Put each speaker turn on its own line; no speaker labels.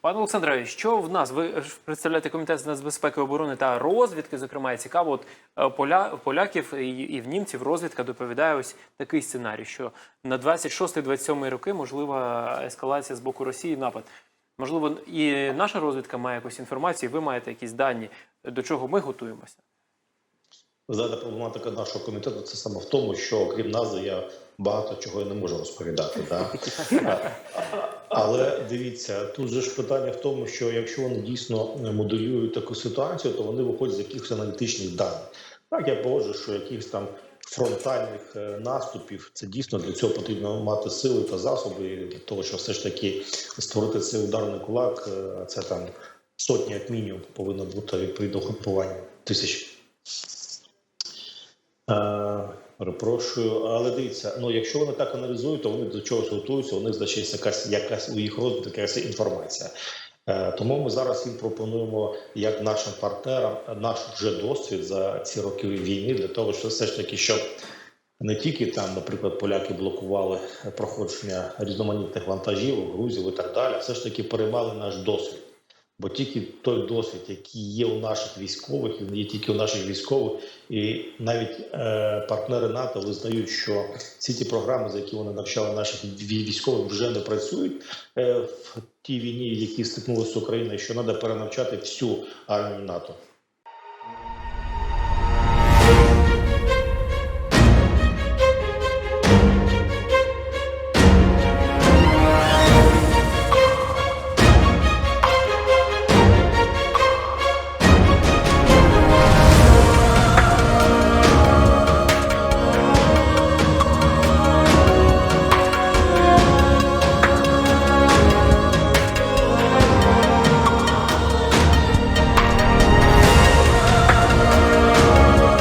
Пане Олександре, що в нас? Ви представляєте комітет з нацбезпеки оборони та розвідки. Зокрема, і цікаво, от е, поля поляків і, і в німців розвідка доповідає ось такий сценарій, що на 26-27 роки можлива ескалація з боку Росії напад. Можливо, і наша розвідка має якусь інформацію, ви маєте якісь дані, до чого ми готуємося.
Знаєте, проблематика нашого комітету це саме в тому, що окрім назви я багато чого не можу розповідати. Да? Але дивіться, тут же ж питання в тому, що якщо вони дійсно моделюють таку ситуацію, то вони виходять з якихось аналітичних даних. Так, я погоджу, що якихось там фронтальних е, наступів це дійсно для цього потрібно мати сили та засоби для того, щоб все ж таки створити цей ударний кулак. е, Це там сотні, як мінімум, повинно бути відповідно групування тисяч. Перепрошую, але дивіться, ну якщо вони так аналізують, то вони до чогось готуються. У них значить якась якась у їх розвитку якась інформація. Е, Тому ми зараз їм пропонуємо як нашим партнерам наш вже досвід за ці роки війни для того, щоб все ж таки, щоб не тільки там, наприклад, поляки блокували проходження різноманітних вантажів, грузів і так далі, все ж таки переймали наш досвід. Бо тільки той досвід, який є у наших військових, він є тільки у наших військових, і навіть е, партнери НАТО визнають, що всі ті програми, за які вони навчали наших вій- військових, вже не працюють е, в тій війні, в якій стикнулася Україна, що треба перенавчати всю армію НАТО.